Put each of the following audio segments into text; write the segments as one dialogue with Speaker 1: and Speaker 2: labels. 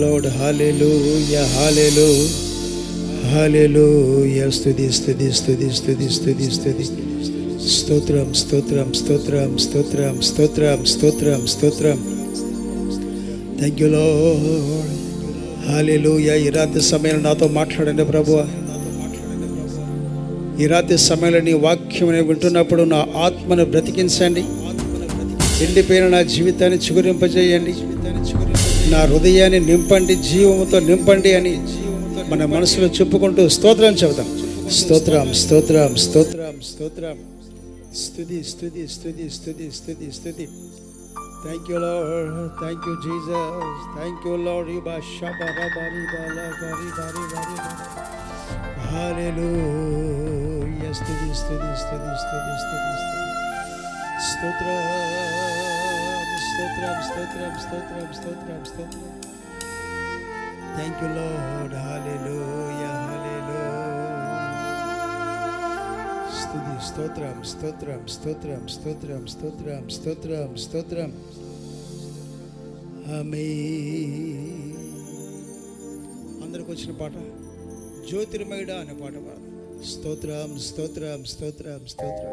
Speaker 1: Load hallelujah, hallelujah, hallelujah. స్తుతి స్తుతి స్తుతి స్తుతి స్తుతి స్తుతి స్తోత్రం స్తోత్రం స్తోత్రం స్తోత్రం స్తోత్రం స్తోత్రం స్తోత్రం థ్యాంక్ యూ లోడ్ హల్లెలూయా ఈ రాత్రి సమయంలో నాతో మాట్లాడండి ప్రభు ఈ రాత్రి సమయంలో నీ వాక్యం వింటున్నప్పుడు నా ఆత్మను బ్రతికించండి. ఎండిపోయిన నా జీవితాన్ని చిగురింపజేయండి. నా హృదయాన్ని నింపండి జీవముతో నింపండి అని మన మనసులో చెప్పుకుంటూ స్తోత్రం చెబుతాం. స్తోత్రం స్తోత్రం స్తోత్రం స్తోత్రం. స్థుతి స్థుతి స్థుతి స్థుతి స్థుతి స్థుతి thank you lord thank you Jesus thank you lord you బా షబా బారి బాలా బరి బరి బరి హల్లెలూయా స్తుతి స్తుతి స్తుతి స్తుతి స్తుతి స్తుతి. స్తోత్రం. స్తోత్రం స్తోత్రం స్తోత్రం స్తోత్రం స్తోత్రం thank you lord hallelujah hallelujah స్తుతి స్తోత్రం స్తోత్రం స్తోత్రం స్తోత్రం స్తోత్రం స్తోత్రం స్తోత్రం ఆమేన్ అందరికి వచ్చిన పాట జ్యోతిర్మయుడా అనే పాట పాడు. స్తోత్రం స్తోత్రం స్తోత్రం స్తోత్రం.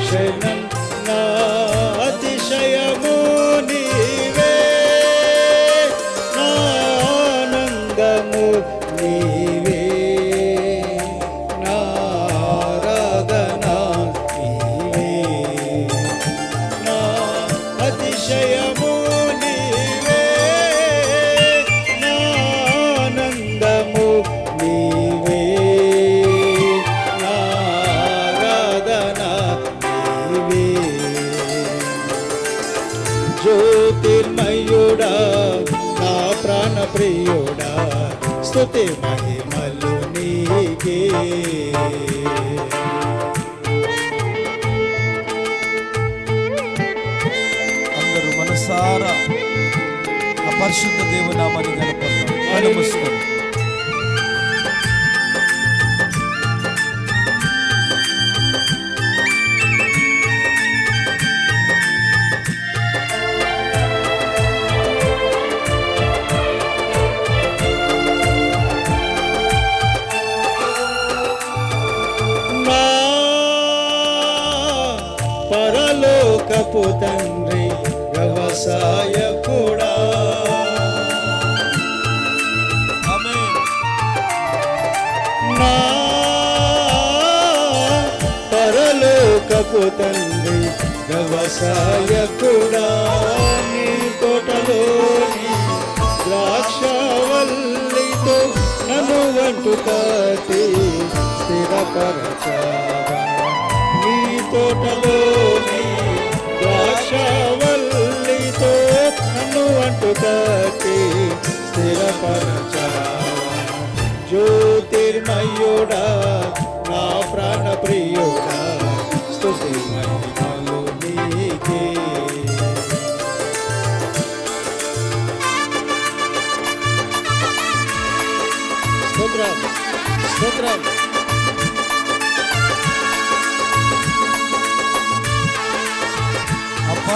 Speaker 1: అనుక్షణం నా జ్యోతిర్మయుడా నా ప్రాణ ప్రియుడా స్తుతి మహిమలు నీకే.
Speaker 2: అందరూ మనసారా ఆ పరిశుద్ధ దేవునామాన్ని గణపడతాం
Speaker 1: వ్యవసాయ నీ తోటలోని ద్రాక్షవల్లితో నన్ను వంటు కాటి స్థిరపరచావా? నీ తోటలోని ద్రాక్షవల్లితో నన్ను వంటు కాటి స్థిరపరచావా? జ్యోతిర్మయుడా నా ప్రాణ ప్రియుడా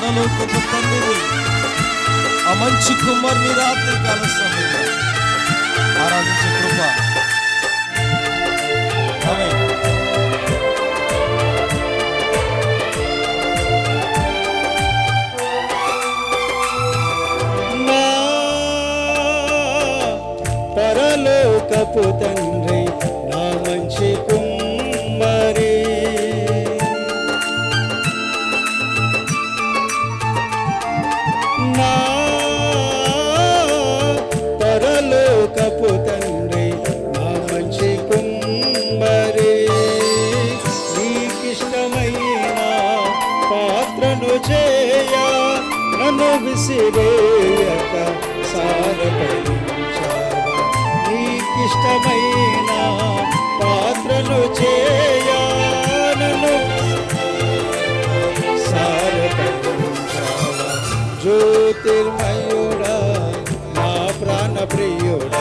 Speaker 2: పరలోకపు తండ్రి. ఆ మంచి కుమారుని రాత్రి కాల సమయంలో ఆరాధించే కృప.
Speaker 1: ఆమె పరలోకపు తండ్రి నా మంచి కుమార్ abriu.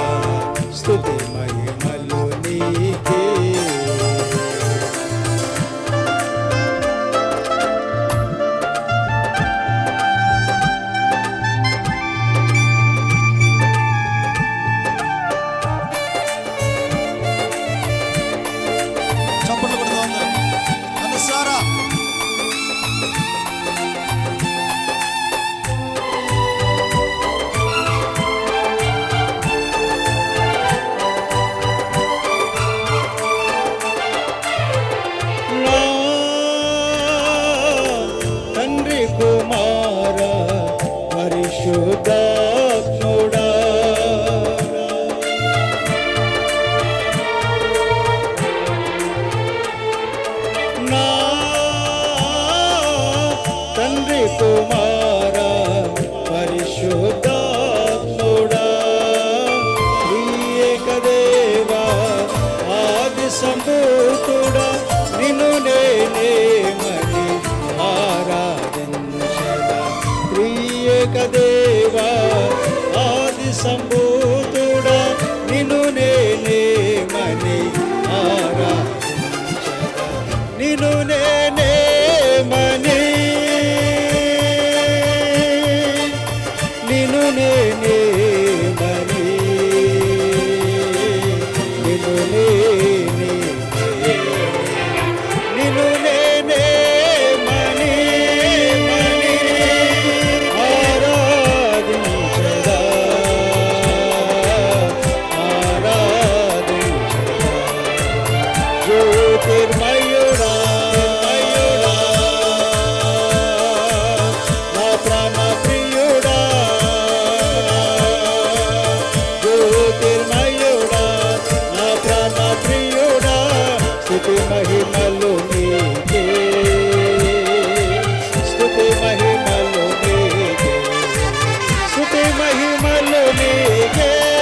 Speaker 1: महिमल ने गे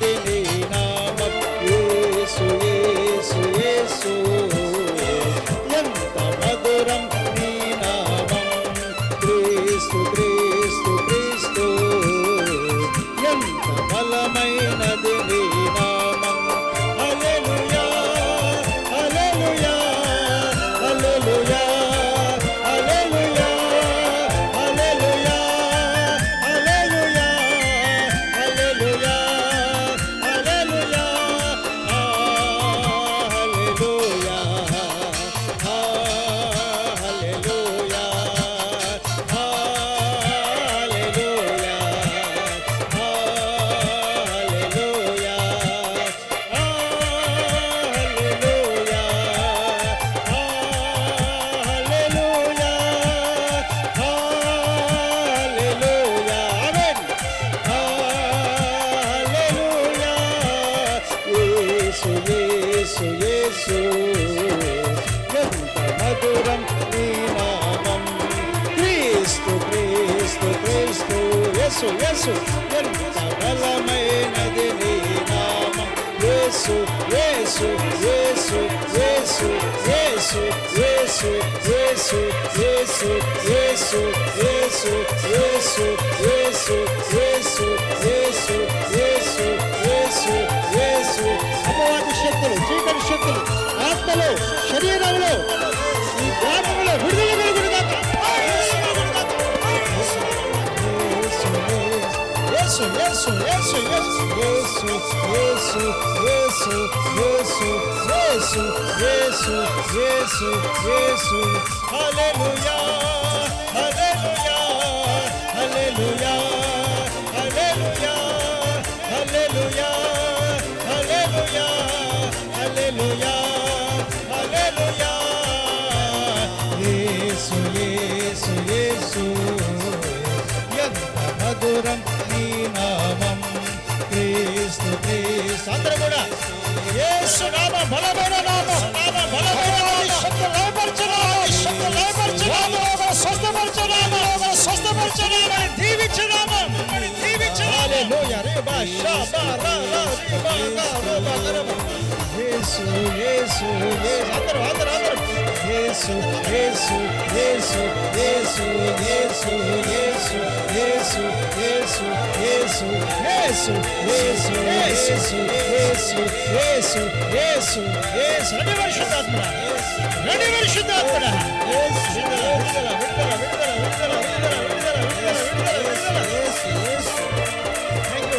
Speaker 1: दिनी యేసు యేసు ఎంత బలమైనది నీ నామం యేసు యేసు యేసు యేసు యేసు యేసు యేసు యేసు యేసు యేసు యేసు యేసు యేసు యేసు యేసు యేసు యేసు అపవాది శక్తులు చీకటి శక్తులు ఆత్మలో శరీరంలో Yesu, Yesu, Yesu, Yesu, Yesu, Yesu, Yesu, Yesu, Yesu, Yesu, Yesu, Hallelujah. నామ బలమైన నామం నామ బలమైన నామం. శబ్ద లయపరచు నామం. శబ్ద లయపరచు నామం. స్వస్థపరచు నామం స్వస్థపరచు నామం. దీవించు నామం. దీవించు హల్లెలూయా రే బా షా బా రా రా రే బా గా రో బా గా రా బా. యేసు యేసు యేసు అందరూ అందరూ అందరూ యేసు యేసు యేసు యేసు యేసు యేసు యేసు యేసు యేసు యేసు యేసు యేసు యేసు యేసు యేసు యేసు రండి పరిశుద్ధాత్మ రండి పరిశుద్ధాత్మ యేసు విడుదల విడుదల విడుదల విడుదల విడుదల విడుదల విడుదల విడుదల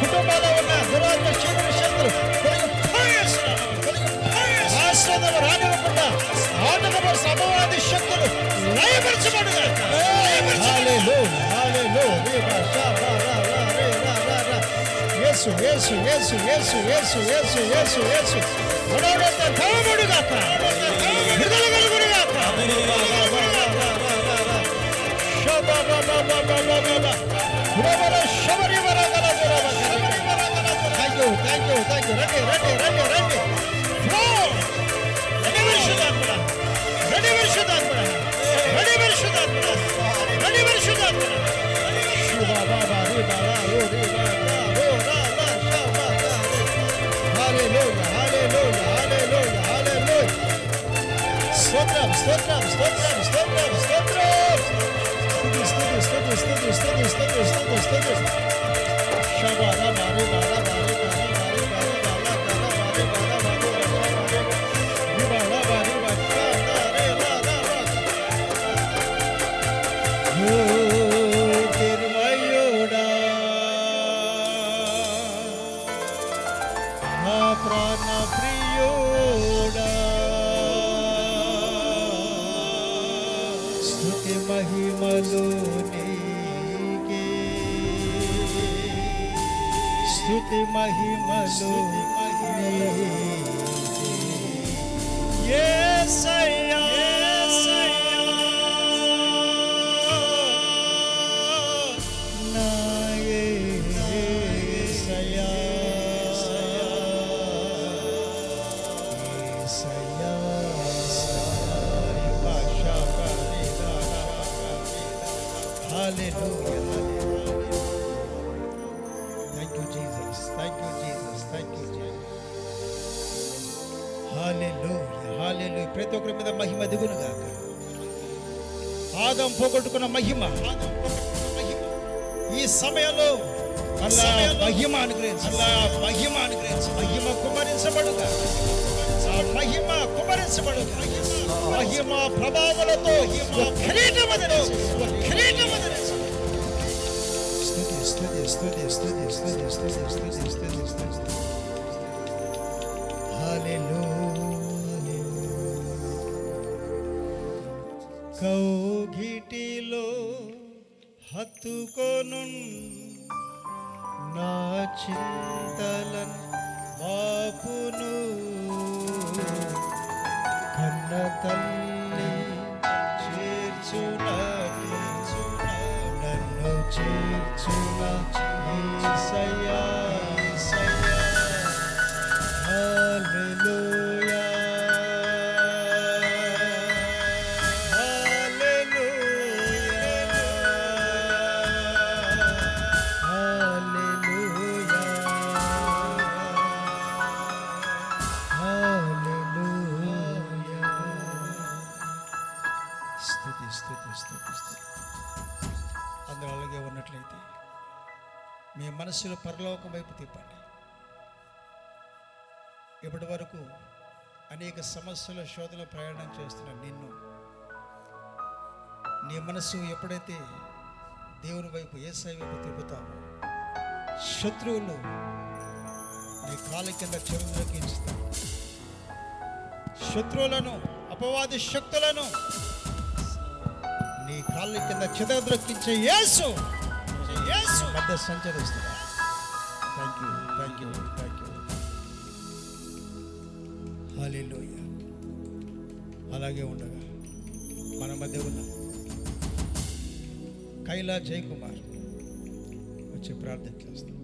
Speaker 1: కుటుంబాల్లో ఉన్న దురాత్మ చీకటి శక్తులు తొలగి పోయేస్తాం తొలగి పోయేస్తాం ఆశ్రదము రానివ్వకుండా ఆటనము సమవాది శక్తులు లయపరచబడుగా హల్లెలూయా హల్లెలూయా నీ భాషా బారా రా రే రా రా రా యేసు యేసు యేసు యేసు యేసు యేసు యేసు యేసు మనోడంత ధనముడుగాక ready, ready, ready, ready. Four. Ready bir şuradan bırak. Ready bir şuradan bırak. Ready bir şuradan bırak. Ready bir şuradan bırak. Şu baba bari bana yürü bana. Hallelujah, hallelujah, hallelujah, hallelujah. Stotram, stotram, stotram, stotram, stotram. Stotram, stotram, stotram, stotram, stotram, stotram, stotram. Şabana. స్థుతి మహిమలు ఏ సయ్యా ప్రతి ఒక్కరి మీద మహిమ దిగును గాక ఆదం పోగొట్టుకున్న మహిమ. ఈ సమయంలో మళ్ళా మహిమ అనుగ్రహించు. మళ్ళా మహిమ అనుగ్రహించు. మహిమ కుమరించబడుగా. మహిమ కుమరించబడుగా. మహిమ ప్రభావాలతో కిరీటమదరు కౌగిటిలో హత్తుకొను నా చింతలన్ బాపును కన్న తల్లి చేర్చున చేర్చున నన్ను చేర్చున ఈసయ్యా ఈసయ్యా మీ మనస్సులో పరలోకం వైపు తిప్పండి. ఇప్పటి వరకు అనేక సమస్యల శోధన ప్రయాణం చేస్తున్న నిన్ను నీ మనస్సు ఎప్పుడైతే దేవుని వైపు ఏసై వైపు తిప్పుతావో శత్రువులు నీ కాళ్ళ కింద చెరువులోకి ఇస్తారు శత్రువులను అపవాది శక్తులను నీ కాళ్ళ కింద చెదరద్రొక్కించే యేసు యేసు మధ్య సంచరిస్తున్నాడు హాలేలోయ అలాగే ఉండగా మన మధ్య ఉన్న కైలా జయకుమార్ వచ్చి ప్రార్థన చేస్తాం